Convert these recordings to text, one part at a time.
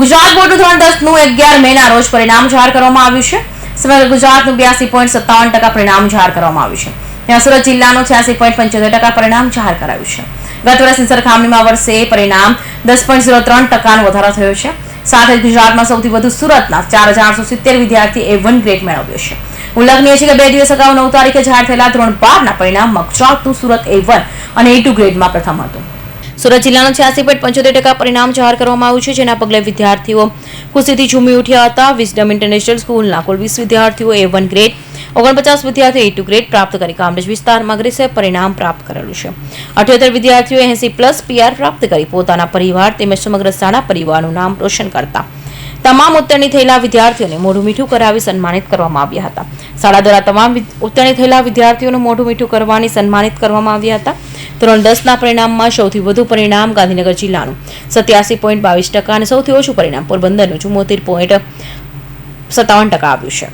Gujarat board ધોરણ દસનું અગિયાર મે ના રોજ પરિણામ જાહેર કરવામાં આવ્યું છે. સમગ્ર ગુજરાતનું બ્યાસી પોઈન્ટ સત્તાવન ટકા પરિણામ જાહેર કરવામાં આવ્યું છે. ત્યાં સુરત જિલ્લાનું છ્યાસી પોઈન્ટ પંચોતેર ટકા પરિણામ જાહેર કરાયું છે. ગત વર્ષની સરખામણીમાં વર્ષે પરિણામ દસ પોઈન્ટ ઝીરો ત્રણ ટકાનો વધારો થયો છે. સાથે ગુજરાતમાં સૌથી વધુ સુરતના ચાર હજાર સિત્તેર વિદ્યાર્થી એ વન ગ્રેડ મેળવ્યો છે. ઉલ્લેખનીય છે કે બે દિવસ અગાઉ નવ તારીખે જાહેર થયેલા ધોરણ બારના પરિણામમાં ગુજરાતનું સુરત એ વન અને એ ટુ ગ્રેડમાં પ્રથમ હતું. સુરત જિલ્લાનું છ્યાસી પોઈન્ટ પંચોતેર ટકા પરિણામ જાહેર કરવામાં આવ્યું છે, જેના પગલે વિદ્યાર્થીઓ ખુશીથી ઝૂમી ઉઠ્યા હતા. વિઝડમ ઇન્ટરનેશનલ સ્કૂલના કુલ વીસ વિદ્યાર્થીઓ એ વન ગ્રેડ ઓગણપચાસ વિદ્યાર્થીઓ એ ટુ ગ્રેડ પ્રાપ્ત કરી. કામરેજ વિસ્તારમાં અગ્રેસર પરિણામ પ્રાપ્ત કરેલું છે. અઠ્યોતેર વિદ્યાર્થીઓએ એસી પ્લસ પીઆર પ્રાપ્ત કરી. પોતાના પરિવાર તેમજ સમગ્ર શાળા પરિવારનું નામ રોશન કરતા. તમામ ઉત્તીર્ણ થયેલા વિદ્યાર્થીઓને મોઢું મીઠું કરાવી સન્માનિત કરવામાં આવ્યા હતા. શાળા દ્વારા તમામ ઉત્તીર્ણ થયેલા વિદ્યાર્થીઓનું મોઢું મીઠું કરવાની સન્માનિત કરવામાં આવ્યા હતા. ધોરણ દસના પરિણામમાં સૌથી વધુ પરિણામ ગાંધીનગર જિલ્લાનું. સત્યાસી પોઈન્ટ બાવીસ ટકા અને સૌથી ઓછું પરિણામ પોરબંદરનું. ચુમ્મોતેર પોઈન્ટ સત્તાવન ટકા આવ્યું છે.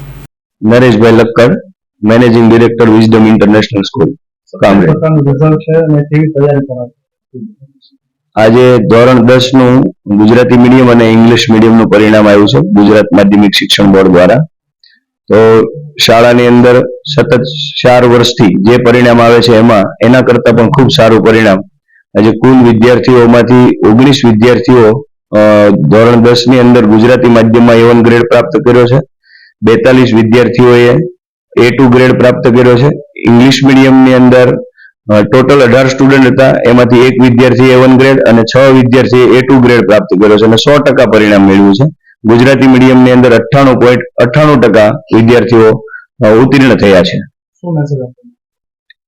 Nareshbhai Lakkad, managing director, Wisdom International school આજે ધોરણ દસનું ગુજરાતી મીડિયમ અને ઇંગ્લિશ મીડિયમનું પરિણામ આવ્યું છે. ગુજરાત માધ્યમિક શિક્ષણ બોર્ડ દ્વારા. તો શાળાની અંદર સતત ચાર વર્ષથી જે પરિણામ આવે છે એમાં, એના કરતા પણ ખૂબ સારું પરિણામ. આજે કુલ વિદ્યાર્થીઓમાંથી ઓગણીસ વિદ્યાર્થીઓ ધોરણ દસની અંદર ગુજરાતી માધ્યમમાં એવન ગ્રેડ પ્રાપ્ત કર્યો છે. બેતાલીસ વિદ્યાર્થીઓએ એ ટુ ગ્રેડ પ્રાપ્ત કર્યો છે. ઇંગ્લિશ મીડિયમની અંદર ટોટલ અઢાર સ્ટુડન્ટ હતા. એમાંથી એક વિદ્યાર્થી એ વન ગ્રેડ અને છ વિદ્યાર્થીએ એ ટુ ગ્રેડ પ્રાપ્ત કર્યો છે. અને સો ટકા પરિણામ મેળવ્યું છે. ગુજરાતી મીડિયમની અંદર અઠ્ઠાણું પોઈન્ટ અઠ્ઠાણું ટકા વિદ્યાર્થીઓ ઉત્તીર્ણ થયા છે.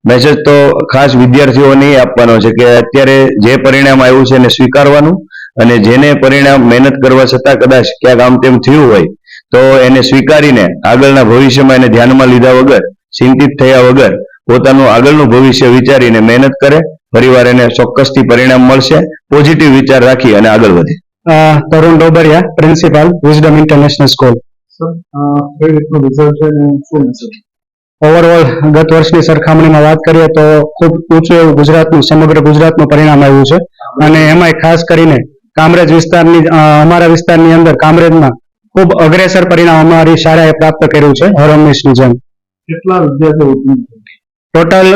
મેસેજ તો ખાસ વિદ્યાર્થીઓને આપવાનો છે કે અત્યારે જે પરિણામ આવ્યું છે એને સ્વીકારવાનું અને જેને પરિણામ મહેનત કરવા છતાં કદાચ ક્યાંક આમ તેમ થયું હોય તો એને સ્વીકારીને આગળના ભવિષ્યમાં એને ધ્યાનમાં લીધા વગર ચિંતિત થયા વગર પોતાનું આગળનું ભવિષ્ય વિચારીને મહેનત કરે પરિવાર એને ચોક્કસથી પરિણામ મળશે પોઝિટિવ વિચાર રાખી અને આગળ વધે. Tarun Dobariya principal Wisdom International school overall ગત વર્ષની સરખામણીમાં વાત કરીએ તો ખૂબ ઊંચું એવું ગુજરાતનું સમગ્ર ગુજરાતનું પરિણામ આવ્યું છે. અને એમાંય ખાસ કરીને કામરેજ વિસ્તારની અમારા વિસ્તારની અંદર કામરેજમાં ખૂબ અગ્રેસર પરિણામ અમારી શાળાએ પ્રાપ્ત કર્યું છે હર હંમેશની જેમ. કેટલા વિદ્યાર્થીઓ ટોટલ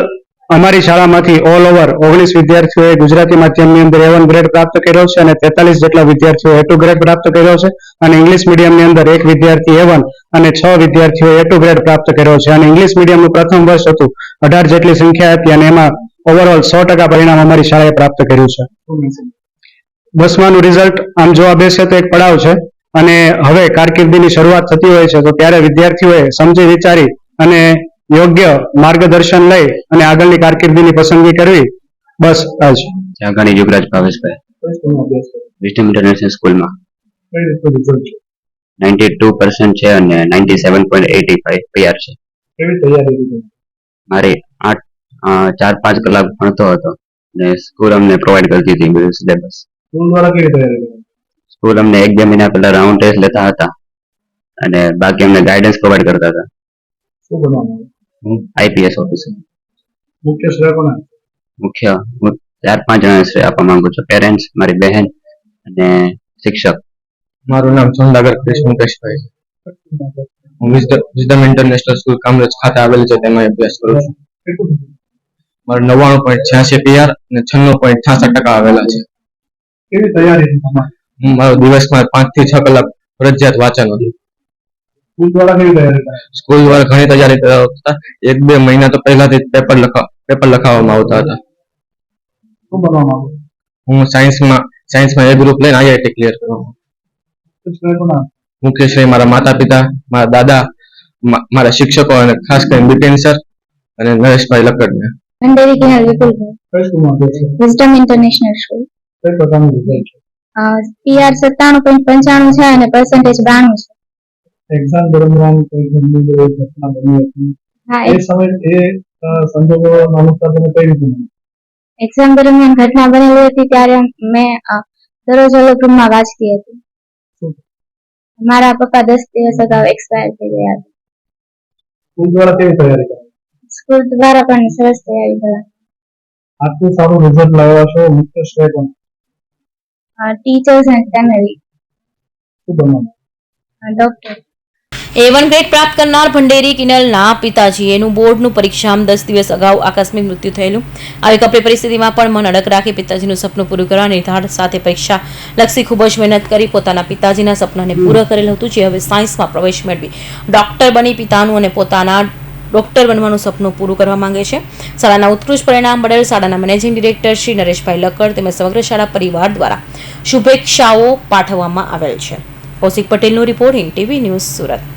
અમારી શાળામાંથી ઓલ ઓવર ઓગણીસ વિદ્યાર્થીઓએ ગુજરાતી માધ્યમની અંદર એવન ગ્રેડ પ્રાપ્ત કર્યો છે અને તેતાલીસ જેટલા વિદ્યાર્થીઓ એ ટુ ગ્રેડ પ્રાપ્ત કર્યો છે અને ઇંગ્લિશ મીડિયમની અંદર એક વિદ્યાર્થી એવન અને છ વિદ્યાર્થીઓ એ ટુ ગ્રેડ પ્રાપ્ત કર્યો છે. અને ઇંગ્લિશ મીડિયમનું પ્રથમ વર્ષ હતું. અઢાર જેટલી સંખ્યા હતી અને એમાં ઓવરઓલ સો ટકા પરિણામ અમારી શાળાએ પ્રાપ્ત કર્યું છે. દસમાનું રિઝલ્ટ આમ જોવા બેસે તો એક પડાવ છે. અને હવે કારકિર્દીની શરૂઆત થતી હોય છે તો ત્યારે વિદ્યાર્થીઓએ સમજી વિચારી અને યોગ્ય માર્ગદર્શન લઈ અને આગળની કારકિર્દીની પસંદગી કરવી બસ આજ. જાગાણી યુગરાજ ભાવેશભાઈ. વિસ્ટમ ઇન્ટરનેશનલ સ્કૂલમાં નાઇન્ટી ટુ પર્સન્ટ છે અને ninety seven point eighty five PR છે. મારે આઠ ચાર, પાંચ કલાક ભણતો હતો અને સ્કૂલ અમને પ્રોવાઈડ કરતી હતી બધું સિલેબસ સ્કૂલ અમને એક બે મહિના પહેલા રાઉન્ડ ટેસ્ટ લેતા હતા અને બાકી અમને ગાઈડન્સ પ્રોવાઈડ કરતા હતા. શું હું આઈપીએસ ઓફિસર. મુખ્ય શ્રેય કોને? મુખ્ય હું ચાર પાંચ જણા શ્રેય આપવા માંગુ છું. પેરેન્ટ્સ મારી બહેન અને શિક્ષક. મારું નામ ચંદાગર ક્રિશ મુકેશભાઈ છે. હું વિઝડમ ઇન્ટરનેશનલ સ્કૂલ કામરેજ ખાતે આવેલ છે તેમાં અભ્યાસ કરું છું. મારે નવ્વાણું પોઈન્ટ છ્યાસી પીઆર અને છન્નું પોઈન્ટ છાસઠ ટકા આવેલા છે. કેવી તૈયારી હું મારો દિવસમાં પાંચથી છ કલાક ફરજિયાત વાંચન હતું સ્કૂલ દ્વારા કેવી તૈયારી સ્કૂલ દ્વારા ઘણી તૈયારી કરાવતા એક બે મહિના તો પહેલાથી પેપર લખા પેપર લખાવવામાં આવતા હતા. શું બનવા માંગો? હું સાયન્સમાં સાયન્સમાં એ ગ્રુપ લઈને આઈઆઈટી ક્લિયર કરવાનું શ્રેય મારા માતા પિતા મારા દાદા મારા શિક્ષકો અને ખાસ કરીને બિપિન સર અને નરેશભાઈ લક્કડને. અંડેરી કિનાર વિપુલભાઈ વિઝડમ ઇન્ટરનેશનલ સ્કૂલ કઈ પ્રકારનું રિઝલ્ટ છે? પીઆર સત્તાણું પોઈન્ટ પંચાણું છે અને પર્સન્ટેજ બાણું છે. એક્ઝામ દરમિયાન કોઈ ગંભીર એવી ઘટના બની હતી? એ સમય એ સંજોગો અનુસાર તમે કઈ રીતે એક્ઝામ દરમિયાન ઘટના બનેલી હતી ત્યારે મેં દરરોજ અલગ રૂમમાં વાંચતી હતી. મારા પપ્પા દસ દિવસ અગાઉ એક્સપાયર થઈ ગયા હતા. સ્કૂલ દ્વારા કેવી તૈયારી કરી? સ્કૂલ દ્વારા પણ સરસ તૈયારી કરી આટલું સારું રિઝલ્ટ લાવ્યા છો મુખ્ય શ્રેય કોણ? ટીચર્સ એન્ડ ફેમિલી શું બનવાનું ડોક્ટર એ વન ગ્રેડ પ્રાપ્ત કરનાર ભંડેરી કિનલના પિતાજીએનું બોર્ડનું પરીક્ષામાં દસ દિવસ અગાઉ આકસ્મિક મૃત્યુ થયેલું. આવી કપરી પરિસ્થિતિમાં પણ મન અડક રાખી પિતાજીનું સપનું પૂરું કરવા નિર્ધાર સાથે પરીક્ષા લક્ષી ખૂબ જ મહેનત કરી પોતાના પિતાજીના સપનાને પૂરા કરેલ હતું, જે હવે સાયન્સમાં પ્રવેશ મેળવી. ડોક્ટર બની પિતાનું અને પોતાના ડોક્ટર બનવાનું સપનું પૂરું કરવા માંગે છે. શાળાના ઉત્કૃષ્ટ પરિણામ મળેલ શાળાના મેનેજિંગ ડિરેક્ટર શ્રી નરેશભાઈ લકડ તેમજ સમગ્ર શાળા પરિવાર દ્વારા શુભેચ્છાઓ પાઠવવામાં આવેલ છે. કૌશિક પટેલનો report in TV news Surat.